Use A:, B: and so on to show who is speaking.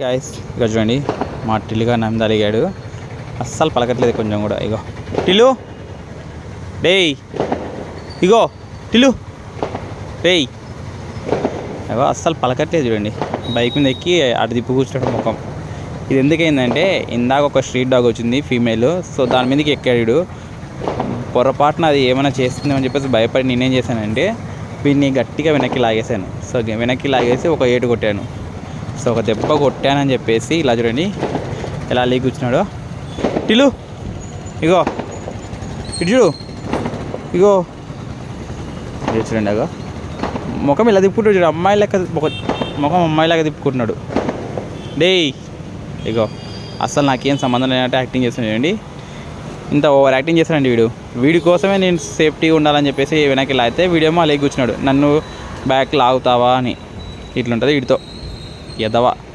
A: Guys ఇక చూడండి మా టిల్లుగా నమ్మిది అడిగాడు అస్సలు పలకట్లేదు కొంచెం కూడా. ఇగో టిల్లు! డేయ్! ఇగో టిల్లు! డేయ్! ఇగో అస్సలు పలకట్లేదు చూడండి. బైక్ మీద ఎక్కి అటు దిప్పు కూర్చోడం ముఖం. ఇది ఎందుకైందంటే ఇందాక ఒక స్ట్రీట్ డాగ్ వచ్చింది ఫీమేల్. సో దాని మీదకి ఎక్కాడు పొరపాటున అది ఏమైనా చేస్తుందేమని చెప్పేసి భయపడి నేనేం చేశానంటే వీడిని గట్టిగా వెనక్కి లాగేశాను. సో వెనక్కి లాగేసి ఒక ఏటు కొట్టాను. సో ఒక దెబ్బ కొట్టానని చెప్పేసి ఇలా చూడండి. ఎలా లీక్ కూర్చున్నాడో. టిలు ఇగో ఇటు చూడు. ఇగో. చూడండి అగో. ముఖం ఇలా తిప్పుకుంటాడు చూడు. అమ్మాయి లెక్క ముఖం అమ్మాయి తిప్పుకుంటున్నాడు. డేయ్ ఇగో. అసలు నాకేం సంబంధం లేనట్టు యాక్టింగ్ చేస్తున్నాడు చూడండి. ఇంత ఓవర్ యాక్టింగ్ చేస్తానండి వీడు. వీడి కోసమే నేను సేఫ్టీగా ఉండాలని చెప్పేసి వెనక్కి అయితే వీడేమో అలాగే కూర్చున్నాడు. నన్ను బ్యాక్ లాగుతావా అని. ఇట్లుంటుంది వీడితో. やだわ。